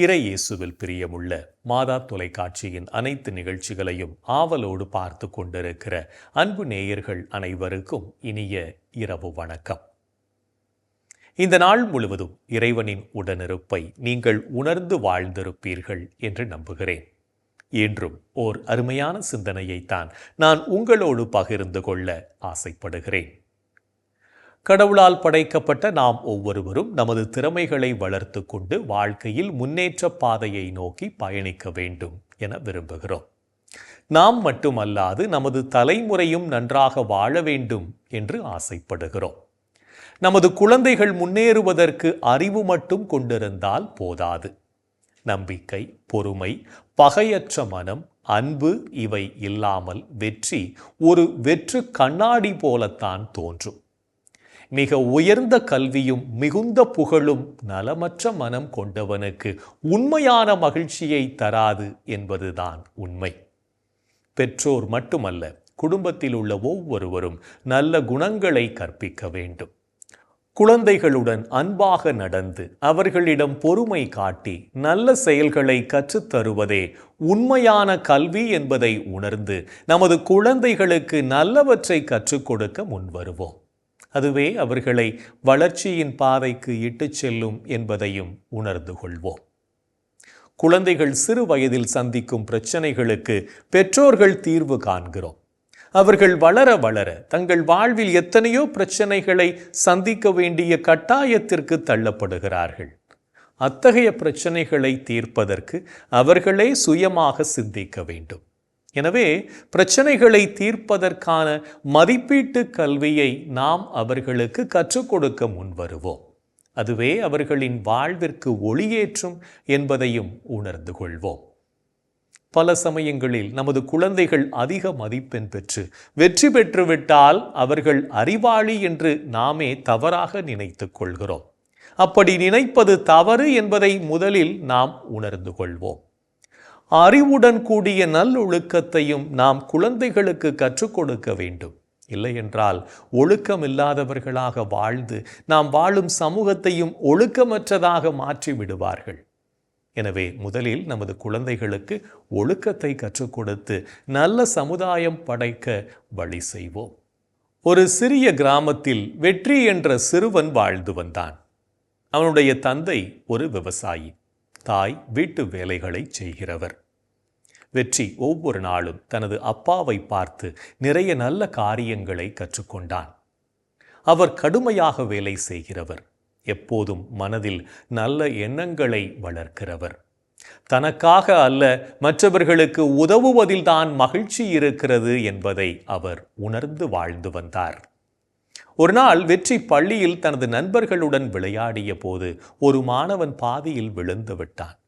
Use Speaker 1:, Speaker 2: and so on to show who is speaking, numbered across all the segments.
Speaker 1: இறை இயேசுவில் பிரியமுள்ள மாதா தொலைக்காட்சியின் அனைத்து நிகழ்ச்சிகளையும் ஆவலோடு பார்த்து கொண்டிருக்கிற அன்பு நேயர்கள் அனைவருக்கும் இனிய இரவு வணக்கம். இந்த நாள் முழுவதும் இறைவனின் உடனிருப்பை நீங்கள் உணர்ந்து வாழ்ந்திருப்பீர்கள் என்று நம்புகிறேன். என்றும் ஓர் அருமையான சிந்தனையைத்தான் நான் உங்களோடு பகிர்ந்து கொள்ள ஆசைப்படுகிறேன். கடவுளால் படைக்கப்பட்ட நாம் ஒவ்வொருவரும் நமது திறமைகளை வளர்த்து கொண்டு வாழ்க்கையில் முன்னேற்ற பாதையை நோக்கி பயணிக்க வேண்டும் என விரும்புகிறோம். நாம் மட்டுமல்லாது நமது தலைமுறையும் நன்றாக வாழ வேண்டும் என்று ஆசைப்படுகிறோம். நமது குழந்தைகள் முன்னேறுவதற்கு அறிவு மட்டும் கொண்டிருந்தால் போதாது. நம்பிக்கை பொறுமை பகையற்ற மனம் அன்பு இவை இல்லாமல் வெற்றி ஒரு வெற்று கண்ணாடி போலத்தான் தோன்றும். மிக உயர்ந்த கல்வியும் மிகுந்த புகழும் நலமற்ற மனம் கொண்டவனுக்கு உண்மையான மகிழ்ச்சியை தராது என்பதுதான் உண்மை. பெற்றோர் மட்டுமல்ல குடும்பத்தில் உள்ள ஒவ்வொருவரும் நல்ல குணங்களை கற்பிக்க வேண்டும். குழந்தைகளுடன் அன்பாக நடந்து அவர்களிடம் பொறுமை காட்டி நல்ல செயல்களை கற்றுத்தருவதே உண்மையான கல்வி என்பதை உணர்ந்து நமது குழந்தைகளுக்கு நல்லவற்றை கற்றுக் கொடுக்க முன்வருவோம். அதுவே அவர்களை வளர்ச்சியின் பாதைக்கு இட்டுச் செல்லும் என்பதையும் உணர்ந்து கொள்வோம். குழந்தைகள் சிறு வயதில் சந்திக்கும் பிரச்சனைகளுக்கு பெற்றோர்கள் தீர்வு காண்கிறோம். அவர்கள் வளர வளர தங்கள் வாழ்வில் எத்தனையோ பிரச்சனைகளை சந்திக்க வேண்டிய கட்டாயத்திற்கு தள்ளப்படுகிறார்கள். அத்தகைய பிரச்சனைகளை தீர்ப்பதற்கு அவர்களே சுயமாக சிந்திக்க வேண்டும். எனவே பிரச்சனைகளை தீர்ப்பதற்கான மதிப்பீட்டு கல்வியை நாம் அவர்களுக்கு கற்றுக் கொடுக்க முன்வருவோம் அதுவே அவர்களின் வாழ்விற்கு ஒளியேற்றும் என்பதையும் உணர்ந்து கொள்வோம். பல சமயங்களில் நமது குழந்தைகள் அதிக மதிப்பெண் பெற்று வெற்றி பெற்றுவிட்டால் அவர்கள் அறிவாளி என்று நாமே தவறாக நினைத்துக் கொள்கிறோம். அப்படி நினைப்பது தவறு என்பதை முதலில் நாம் உணர்ந்து கொள்வோம். அறிவுடன் கூடிய நல்லொழுக்கத்தையும் நாம் குழந்தைகளுக்கு கற்றுக் கொடுக்க வேண்டும். இல்லையென்றால் ஒழுக்கம் இல்லாதவர்களாக வாழ்ந்து நாம் வாழும் சமூகத்தையும் ஒழுக்கமற்றதாக மாற்றி விடுவார்கள். எனவே முதலில் நமது குழந்தைகளுக்கு ஒழுக்கத்தை கற்றுக் கொடுத்து நல்ல சமுதாயம் படைக்க வழி செய்வோம். ஒரு சிறிய கிராமத்தில் வெற்றி என்ற சிறுவன் வாழ்ந்து வந்தான். அவனுடைய தந்தை ஒரு விவசாயி. தாய் வீட்டு வேலைகளை செய்கிறவர். வெற்றி ஒவ்வொரு நாளும் தனது அப்பாவை பார்த்து நிறைய நல்ல காரியங்களை கற்றுக்கொண்டான். அவர் கடுமையாக வேலை செய்கிறவர். எப்போதும் மனதில் நல்ல எண்ணங்களை வளர்க்கிறவர். தனக்காக அல்ல மற்றவர்களுக்கு உதவுவதில்தான் மகிழ்ச்சி இருக்கிறது என்பதை அவர் உணர்ந்து வாழ்ந்து வந்தார். ஒரு நாள் வெற்றி பள்ளியில் தனது நண்பர்களுடன் விளையாடிய போது ஒரு மாணவன் பாதியில் விழுந்து விட்டான்.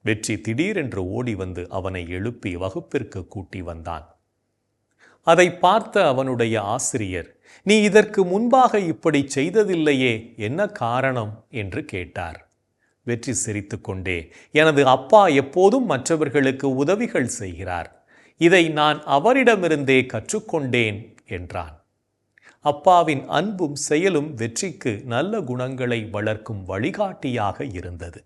Speaker 1: வெற்றி திடீரென்று ஓடி வந்து அவனை எழுப்பி வகுப்பிற்கு கூட்டி வந்தான். அதை பார்த்த அவனுடைய ஆசிரியர் நீ இதற்கு முன்பாக இப்படி செய்ததில்லையே என்ன காரணம்? என்று கேட்டார். வெற்றி சிரித்துக்கொண்டே எனது அப்பா எப்போதும் மற்றவர்களுக்கு உதவிகள் செய்கிறார். இதை நான் அவரிடமிருந்தே கற்றுக்கொண்டேன் என்றான். அப்பாவின் அன்பும் செயலும் வெற்றிக்கு நல்ல குணங்களை வளர்க்கும் வழிகாட்டியாக இருந்தது.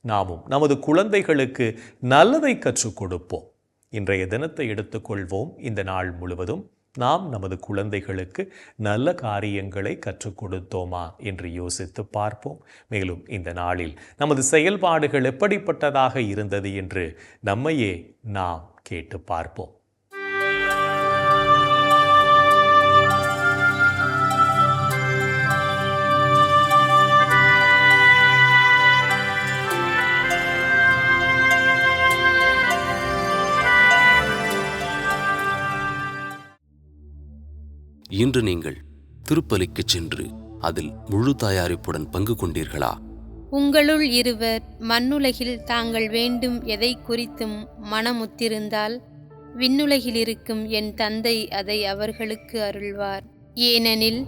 Speaker 1: நாமும் நமது குழந்தைகளுக்கு நல்லதை கற்றுக் கொடுப்போம். இன்றைய தினத்தை எடுத்துக்கொள்வோம் இந்த நாள் முழுவதும் நாம் நமது குழந்தைகளுக்கு நல்ல காரியங்களை கற்றுக் கொடுத்தோமா என்று யோசித்து பார்ப்போம். மேலும் இந்த நாளில் நமது செயல்பாடுகள் எப்படிப்பட்டதாக இருந்தது என்று நம்மையே நாம் கேட்டு பார்ப்போம்.
Speaker 2: இன்று நீங்கள் திருப்பலிக்கு சென்று அதில் முழு தயாரிப்புடன் பங்கு கொண்டீர்களா?
Speaker 3: உங்களுள் இருவர் மண்ணுலகில் தாங்கள் வேண்டும் எதை குறித்தும் மனமுத்திருந்தால் விண்ணுலகில் இருக்கும் என் தந்தை அதை அவர்களுக்கு அருள்வார். ஏனெனில்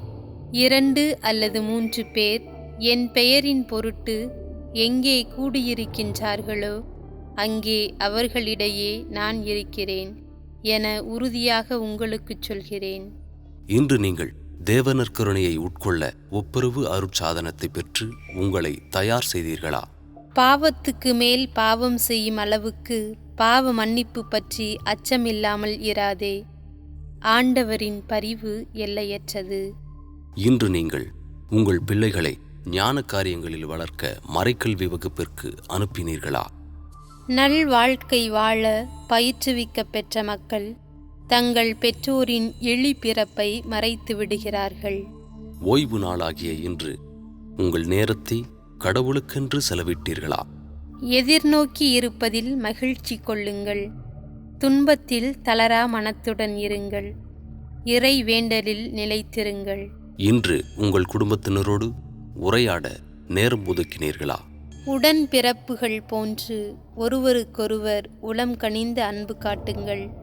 Speaker 3: இரண்டு அல்லது மூன்று பேர் என் பெயரின் பொருட்டு எங்கே கூடியிருக்கின்றார்களோ அங்கே அவர்களிடையே நான் இருக்கிறேன் என உறுதியாக உங்களுக்குச் சொல்கிறேன்.
Speaker 2: இன்று நீங்கள் தேவனர் கருணையை உட்கொள்ள ஒப்புரவு அருட்சாதனத்தை பெற்று உங்களை தயார் செய்தீர்களா?
Speaker 3: பாவத்துக்கு மேல் பாவம் செய்யும் அளவுக்கு பாவ மன்னிப்பு பற்றி அச்சமில்லாமல் இராதே. ஆண்டவரின் பரிவு எல்லையற்றது.
Speaker 2: இன்று நீங்கள் உங்கள் பிள்ளைகளை ஞான காரியங்களில் வளர்க்க மறைக்கல்வி வகுப்பிற்கு அனுப்பினீர்களா?
Speaker 3: நல் வாழ்க்கை வாழ பயிற்றுவிக்கப் பெற்ற மக்கள் தங்கள் பெற்றோரின் எளி பிறப்பை மறைத்து விடுகிறார்கள்
Speaker 2: ஓய்வு நாளாகிய இன்று உங்கள் நேரத்தை கடவுளுக்கென்று செலவிட்டீர்களா?
Speaker 3: எதிர்நோக்கி இருப்பதில் மகிழ்ச்சி கொள்ளுங்கள். துன்பத்தில் தளரா மனத்துடன் இருங்கள். இறை வேண்டலில் நிலைத்திருங்கள்.
Speaker 2: இன்று உங்கள் குடும்பத்தினரோடு உரையாட நேரம் ஒதுக்கினீர்களா?
Speaker 3: உடன் பிறப்புகள் போன்று ஒருவருக்கொருவர் உளம் கனிந்த அன்பு காட்டுங்கள்.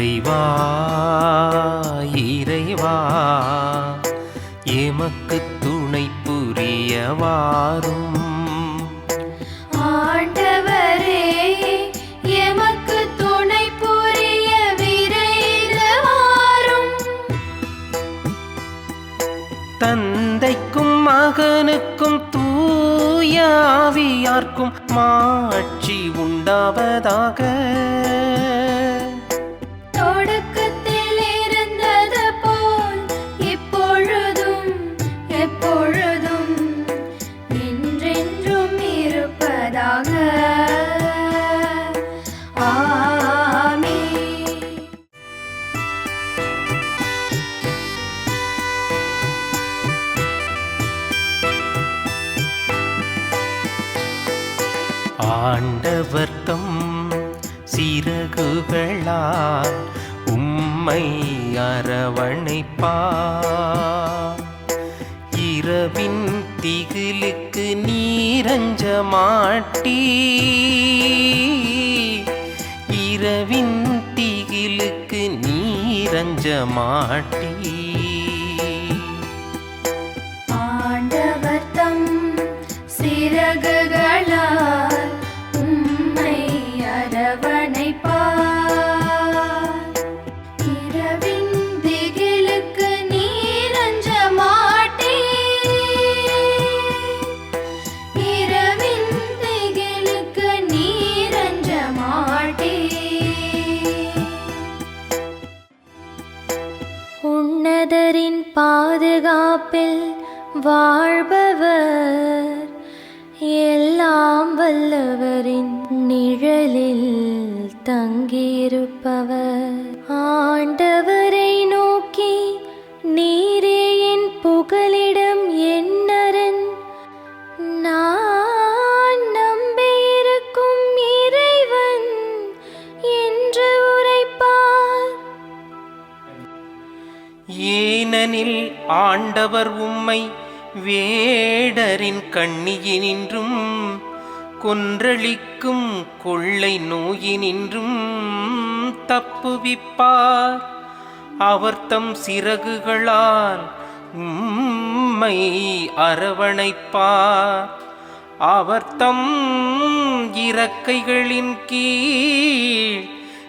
Speaker 4: இறைவா இறைவா எமக்கு துணை புரியவாரும்.
Speaker 5: ஆண்டவரே எமக்கு துணை புரிய விரைந்து வாரும்
Speaker 4: தந்தைக்கும் மகனுக்கும் தூயாவியார்க்கும் மாட்சி உண்டாவதாக. வேடரின் கண்ணியினின்றும் கொன்றளிக்கும் கொள்ளை நோயினின்றும் தப்புவிப்பார். அவர்த்தம் சிறகுகளால் உம்மை அரவணைப்பார். அவர்த்தம் இறக்கைகளின் கீழ்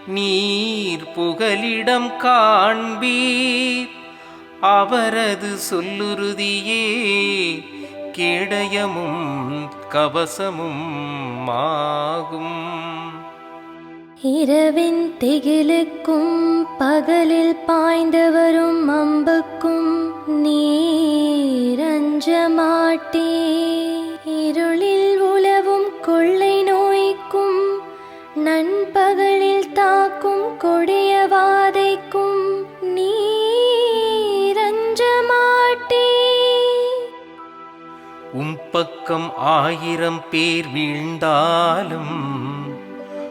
Speaker 4: நீர் புகலிடம் காண்பீர். அவரது சொல்லுறுதியே கேடயமும் கவசமும் ஆகும்.
Speaker 5: இரவின் திகிலுக்கும் பகலில் பாய்ந்து வரும் அம்புக்கும் நீரஞ்ச மாட்டே. இருளில் உலவும் கொள்ளை நோய்க்கும் நண்பகலில் தாக்கும் கொடிய
Speaker 4: பக்கம் ஆயிரம் பேர் வீழ்ந்தாலும்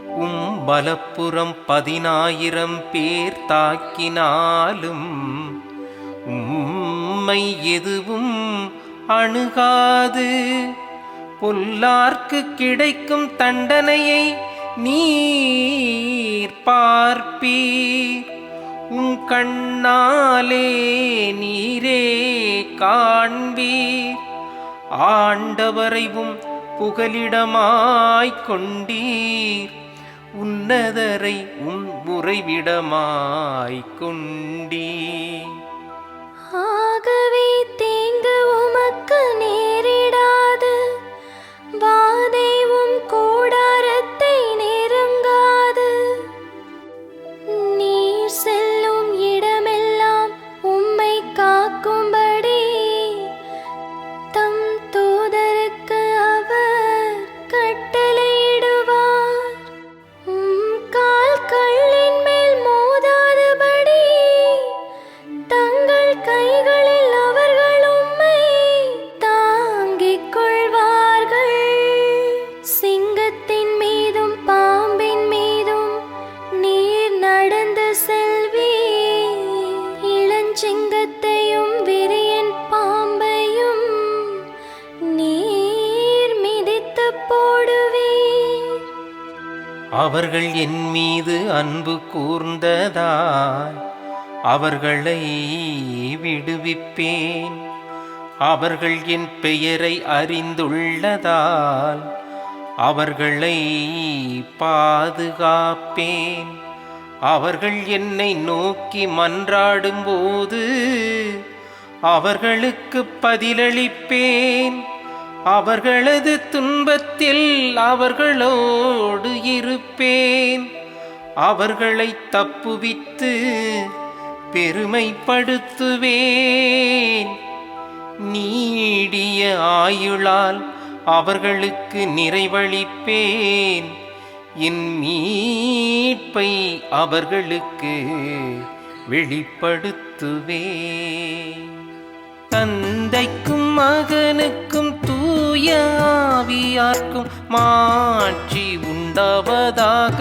Speaker 4: உம் பலப்புறம் பதினாயிரம் பேர் தாக்கினாலும் உம்மை எதுவும் அணுகாது. பொல்லார்க்கு கிடைக்கும் தண்டனையை நீர் பார்ப்பீர். உன் கண்ணாலே நீரே காண்பீர். ஆண்டவரைவும் புகலிடமாய்க் கொண்டீர். உன்னதரை உன் முறைவிடமாய்க் கொண்டீர்.
Speaker 5: ஆகவே தேங்க உமக்கு நேரிடாது. வாதைவும் அவர்களை
Speaker 4: விடுவிப்பேன். அவர்கள் என் பெயரை அறிந்துள்ளதால் அவர்களை பாதுகாப்பேன். அவர்கள் என்னை நோக்கி மன்றாடும்போது அவர்களுக்கு பதிலளிப்பேன். அவர்களது துன்பத்தில் அவர்களோடு இருப்பேன். அவர்களை தப்புவித்து பெருமைப்படுத்துவேன். நீடிய ஆயுளால் அவர்களுக்கு நிறைவழிப்பேன் என் மீட்பை அவர்களுக்கு வெளிப்படுத்துவேன். தந்தைக்கும் மகனுக்கும் தூயாவியார்க்கும் மாற்றி மாட்சி உண்டாவதாக.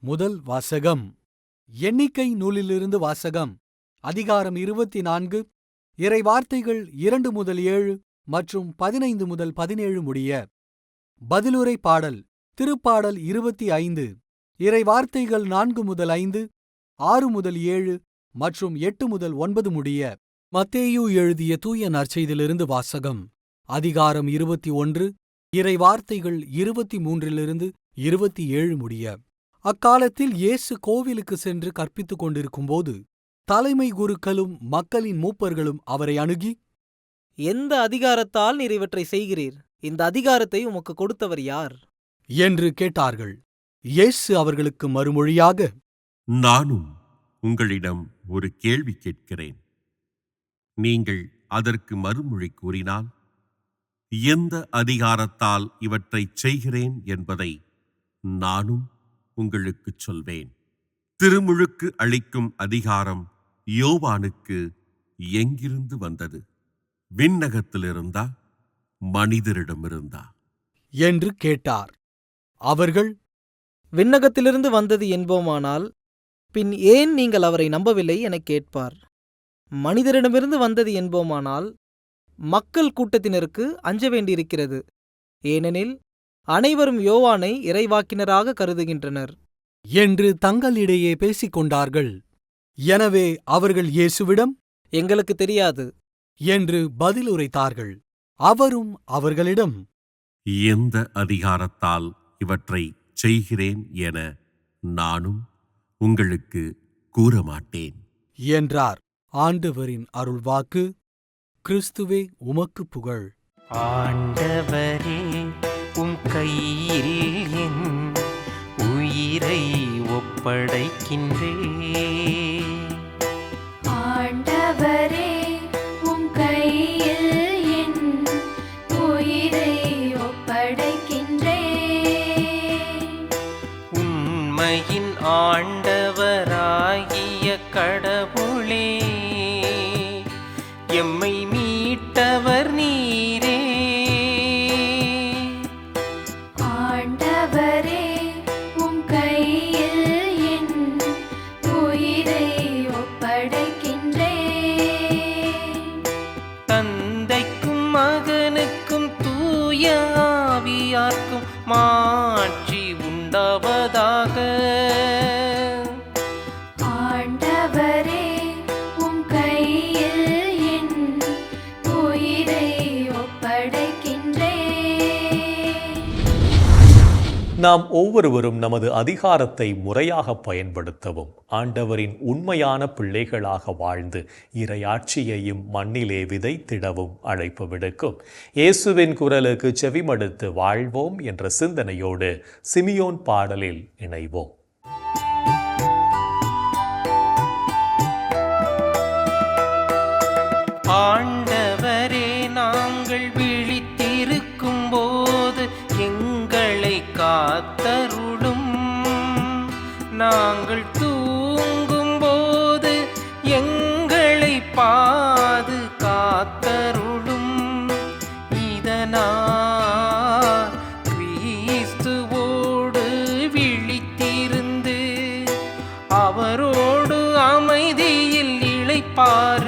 Speaker 6: முதல் வாசகம். எண்ணிக்கை நூலிலிருந்து வாசகம். அதிகாரம் இருபத்தி நான்கு இறை வார்த்தைகள் இரண்டு முதல் ஏழு மற்றும் பதினைந்து முதல் பதினேழு முடிய. பதிலுரை பாடல் திருப்பாடல் இருபத்தி ஐந்து. இறை வார்த்தைகள் நான்கு முதல் ஐந்து ஆறு முதல் ஏழு மற்றும் எட்டு முதல் ஒன்பது முடிய. மத்தேயு எழுதிய தூய நற்செய்திலிருந்து வாசகம். அதிகாரம் இருபத்தி ஒன்று. இறை வார்த்தைகள் இருபத்தி மூன்றிலிருந்து இருபத்தி ஏழு முடிய. அக்காலத்தில் இயேசு கோவிலுக்கு சென்று கற்பித்துக் கொண்டிருக்கும்போது தலைமை குருக்களும் மக்களின் மூப்பர்களும் அவரை அணுகி
Speaker 7: எந்த அதிகாரத்தால் நீர் இவற்றை செய்கிறீர்? இந்த அதிகாரத்தை உமக்கு கொடுத்தவர் யார்?
Speaker 6: என்று கேட்டார்கள். இயேசு அவர்களுக்கு மறுமொழியாக
Speaker 8: நானும் உங்களிடம் ஒரு கேள்வி கேட்கிறேன். நீங்கள் அதற்கு மறுமொழி கூறினால் எந்த அதிகாரத்தால் இவற்றைச் செய்கிறேன் என்பதை நானும் உங்களுக்குச் சொல்வேன். திருமுழுக்கு அளிக்கும் அதிகாரம் யோவானுக்கு எங்கிருந்து வந்தது? விண்ணகத்திலிருந்தா? மனிதரிடமிருந்தா
Speaker 6: என்று கேட்டார். அவர்கள்
Speaker 7: விண்ணகத்திலிருந்து வந்தது என்போமானால் பின் ஏன் நீங்கள் அவரை நம்பவில்லை எனக் கேட்பார். மனிதரிடமிருந்து வந்தது என்போமானால் மக்கள் கூட்டத்தினருக்கு அஞ்ச வேண்டியிருக்கிறது ஏனெனில் அனைவரும் யோவானை இறைவாக்கினராக கருதுகின்றனர்.
Speaker 6: என்று தங்களிடையே பேசிக் கொண்டார்கள் எனவே அவர்கள் இயேசுவிடம்
Speaker 7: எங்களுக்கு தெரியாது.
Speaker 6: என்று பதிலுரைத்தார்கள். அவரும் அவர்களிடம்
Speaker 8: எந்த அதிகாரத்தால் இவற்றை செய்கிறேன் என நானும் உங்களுக்கு கூற மாட்டேன்
Speaker 6: என்றார். ஆண்டவரின் அருள்வாக்கு கிறிஸ்துவே உமக்கு புகழ்.
Speaker 4: ஆண்டவரே உம் கையில் என் உயிரை ஒப்படைக்கின்றே
Speaker 5: ஆண்டவரே
Speaker 1: நாம் ஒவ்வொருவரும் நமது அதிகாரத்தை முறையாக பயன்படுத்தவும் ஆண்டவரின் உண்மையான பிள்ளைகளாக வாழ்ந்து இறையாட்சியையும் மண்ணிலே விதைத்திடவும் அழைப்பு விடுக்கும். இயேசுவின் குரலுக்கு செவிமடுத்து வாழ்வோம் என்ற சிந்தனையோடு சிமியோன் பாடலில் இணைவோம்.
Speaker 4: காத்தருளும். நாங்கள் தூங்கும் போது எங்களை பாது காத்தருளும் இதனால் கிறிஸ்துவோடு விழித்திருந்து அவரோடு அமைதியில் இழைப்பார்.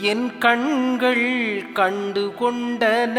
Speaker 4: என் கண்கள் கண்டு கொண்டன.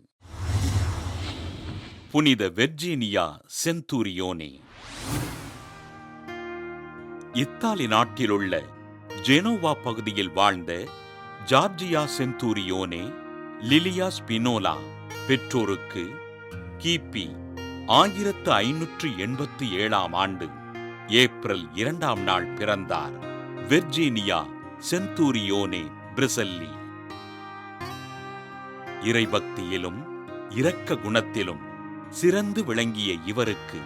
Speaker 9: புனித வெர்ஜீனியா செந்தூரியோனே. இத்தாலி நாட்டிலுள்ள ஜெனோவா பகுதியில் வாழ்ந்த ஜார்ஜியா செந்தூரியோனே லிலியா ஸ்பினோலா பெற்றோருக்கு கிபி ஆயிரத்து ஐநூற்று எண்பத்தி ஏழாம் ஆண்டு ஏப்ரல் இரண்டாம் நாள் பிறந்தார் வெர்ஜீனியா செந்தூரியோனே பிரிசல்லி. இறைபக்தியிலும் இரக்க குணத்திலும் சிறந்து விளங்கிய இவருக்கு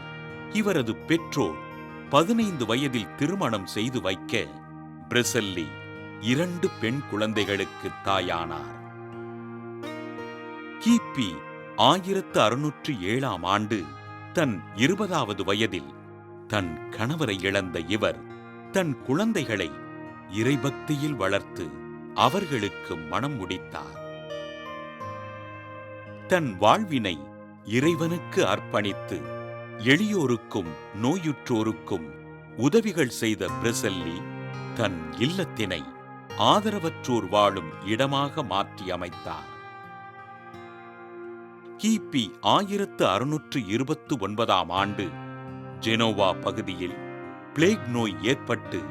Speaker 9: இவரது பெற்றோர் பதினைந்து வயதில் திருமணம் செய்து வைக்க பிரசல்லி இரண்டு பெண் குழந்தைகளுக்கு தாயானார். கிபி ஆயிரத்து அறுநூற்று ஏழாம் ஆண்டு தன் இருபதாவது வயதில் தன் கணவரை இழந்த இவர் தன் குழந்தைகளை இறைபக்தியில் வளர்த்து அவர்களுக்கு மனம் முடித்தார். தன் வாழ்வினை இறைவனுக்கு அர்ப்பணித்து எளியோருக்கும் நோயுற்றோருக்கும் உதவிகள் செய்த பிரசல்லி தன் இல்லத்தினை ஆதரவற்றோர் வாழும் இடமாக மாற்றி அமைத்தார். கிபி ஆயிரத்து அறுநூற்று இருபத்து ஒன்பதாம் ஆண்டு ஜெனோவா பகுதியில் பிளேக் நோய் ஏற்பட்டு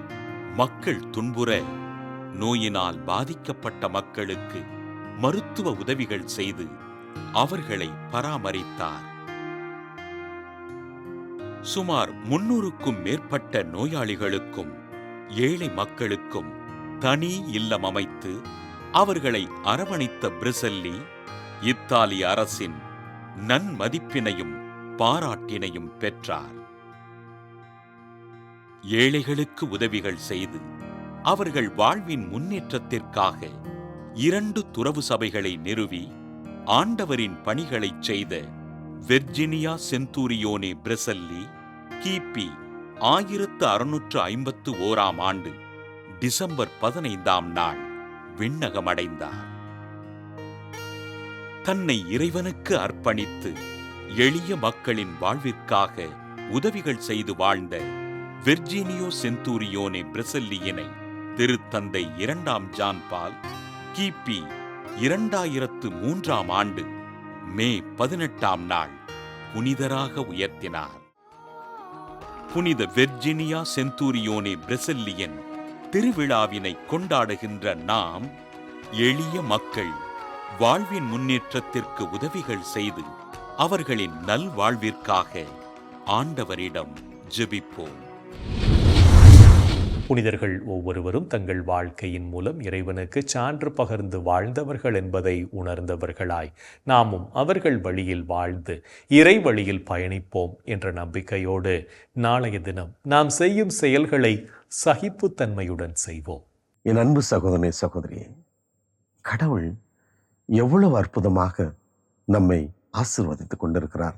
Speaker 9: மக்கள் துன்புற நோயினால் பாதிக்கப்பட்ட மக்களுக்கு மருத்துவ உதவிகள் செய்து அவர்களை பராமரித்தார். சுமார் முன்னூறுக்கும் மேற்பட்ட நோயாளிகளுக்கும் ஏழை மக்களுக்கும் தனி இல்லம் அமைத்து அவர்களை அரவணைத்த பிரிசல்லி இத்தாலி அரசின் நன்மதிப்பினையும் பாராட்டினையும் பெற்றார். ஏழைகளுக்கு உதவிகள் செய்து அவர்கள் வாழ்வின் முன்னேற்றத்திற்காக இரண்டு துறவு சபைகளை நிறுவி ஆண்டவரின் பணிகளைச் செய்த வெர்ஜினியா செந்தூரியோனே பிரசல்லி கிபி ஆயிரத்து அறுநூற்று ஐம்பத்து ஓராம் ஆண்டு டிசம்பர் பதினைந்தாம் நாள் விண்ணகமடைந்தார். தன்னை இறைவனுக்கு அர்ப்பணித்து எளிய மக்களின் வாழ்விற்காக உதவிகள் செய்து வாழ்ந்த வெர்ஜீனியோ செந்தூரியோனே பிரசல்லியினை திருத்தந்தை இரண்டாம் ஜான்பால் கிபி இரண்டாயிரத்து மூன்றாம் ஆண்டு மே பதினெட்டாம் நாள் புனிதராக உயர்த்தினார். புனித வெர்ஜினியா செந்தூரியோனே பிரசல்லியன் திருவிழாவினை கொண்டாடுகின்ற நாம் எளிய மக்கள் வாழ்வின் முன்னேற்றத்திற்கு உதவிகள் செய்து அவர்களின் நல்வாழ்விற்காக ஆண்டவரிடம் ஜெபிப்போம்.
Speaker 1: புனிதர்கள் ஒவ்வொருவரும் தங்கள் வாழ்க்கையின் மூலம் இறைவனுக்கு சான்று பகர்ந்து வாழ்ந்தவர்கள் என்பதை உணர்ந்தவர்களாய் நாமும் அவர்கள் வழியில் வாழ்ந்து இறை வழியில் பயணிப்போம் என்ற நம்பிக்கையோடு நாளைய தினம் நாம் செய்யும் செயல்களை சகிப்புத்தன்மையுடன் செய்வோம்.
Speaker 10: என் அன்பு சகோதரனை சகோதரியே கடவுள் எவ்வளவு அற்புதமாக நம்மை ஆசிர்வதித்துக் கொண்டிருக்கிறார்.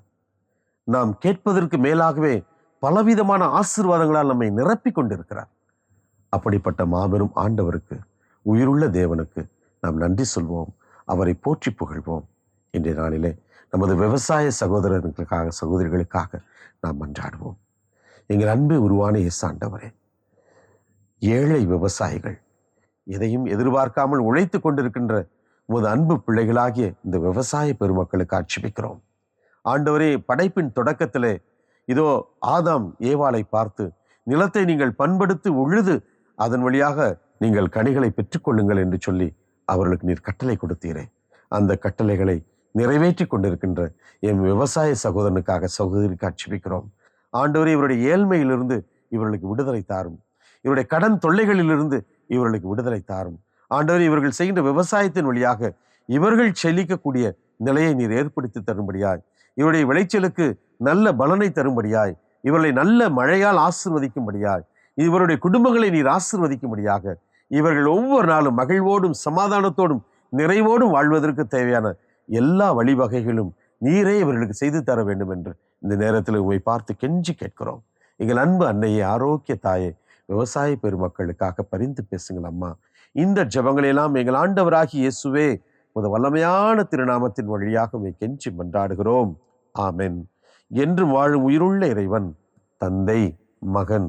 Speaker 10: நாம் கேட்பதற்கு மேலாகவே பலவிதமான ஆசீர்வாதங்களால் நம்மை நிரப்பிக் கொண்டிருக்கிறார். அப்படிப்பட்ட மாபெரும் ஆண்டவருக்கு உயிருள்ள தேவனுக்கு நாம் நன்றி சொல்வோம் அவரை போற்றி புகழ்வோம். இன்றைய நாளிலே நமது விவசாய சகோதரர்களுக்காக சகோதரிகளுக்காக நாம் மன்றாடுவோம். எங்கள் அன்பு உருவான இயேசு ஆண்டவரே ஏழை விவசாயிகள் எதையும் எதிர்பார்க்காமல் உழைத்து கொண்டிருக்கின்ற உமது அன்பு பிள்ளைகளாகிய இந்த விவசாய பெருமக்களுக்கு ஆட்சிப்பிக்கிறோம் ஆண்டவரே படைப்பின் தொடக்கத்திலே இதோ ஆதாம் ஏவாளை பார்த்து நிலத்தை நீங்கள் பண்படுத்தி உழுது அதன் வழியாக நீங்கள் கனிகளை பெற்றுக்கொள்ளுங்கள் என்று சொல்லி அவர்களுக்கு நீர் கட்டளை கொடுத்தீரே. அந்த கட்டளைகளை நிறைவேற்றி கொண்டிருக்கின்ற என் விவசாய சகோதரனுக்காக சகோதரி காட்சிப்பிக்கிறோம் ஆண்டவரே இவருடைய ஏழ்மையிலிருந்து இவர்களுக்கு விடுதலை தாரும். இவருடைய கடன் தொல்லைகளிலிருந்து இவர்களுக்கு விடுதலை தாரும். ஆண்டவர் இவர்கள் செய்கின்ற விவசாயத்தின் வழியாக இவர்கள் செழிக்கக்கூடிய நிலையை நீர் ஏற்படுத்தி தரும்படியாய் இவருடைய விளைச்சலுக்கு நல்ல பலனை தரும்படியாய் இவர்களை நல்ல மழையால் ஆசிர்வதிக்கும்படியாய் இவருடைய குடும்பங்களை நீர் ஆசிர்வதிக்கும்படியாக இவர்கள் ஒவ்வொரு நாளும் மகிழ்வோடும் சமாதானத்தோடும் நிறைவோடும் வாழ்வதற்கு தேவையான எல்லா வழிவகைகளும் நீரே இவர்களுக்கு செய்து தர வேண்டும் என்று இந்த நேரத்தில் உமை பார்த்து கெஞ்சி கேட்கிறோம். எங்கள் அன்பு அன்னையை ஆரோக்கிய தாயை விவசாய பெருமக்களுக்காக பரிந்து பேசுங்கள் அம்மா. இந்த ஜபங்களெல்லாம் எங்கள் ஆண்டவராகி இயேசுவே உத வல்லமையான திருநாமத்தின் வழியாக உம்மை கெஞ்சி மன்றாடுகிறோம். ஆமென். என்றும் வாழும் உயிருள்ள இறைவன் தந்தை மகன்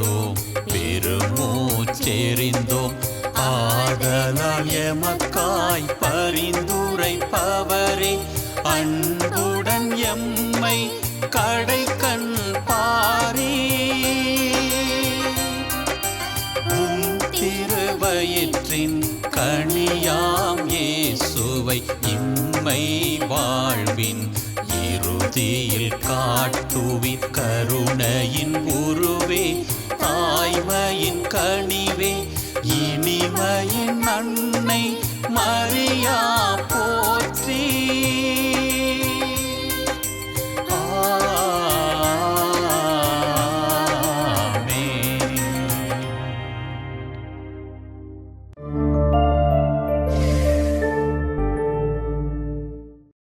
Speaker 11: பெருமூச்செறிந்தோம் ஆதலால் எமக்காய் பரிந்துரைப்பவரே அன்புடன் எம்மை கடை கண் பாரே திருவயிற்றின் கனியாம் இயேசுவை இம்மை வாழ்வின் இறுதியில் காட்டுவி கருணையின் உருவே. தாழ்மையின் கனிவே இனிமையின் அன்னை மரியா போற்றி.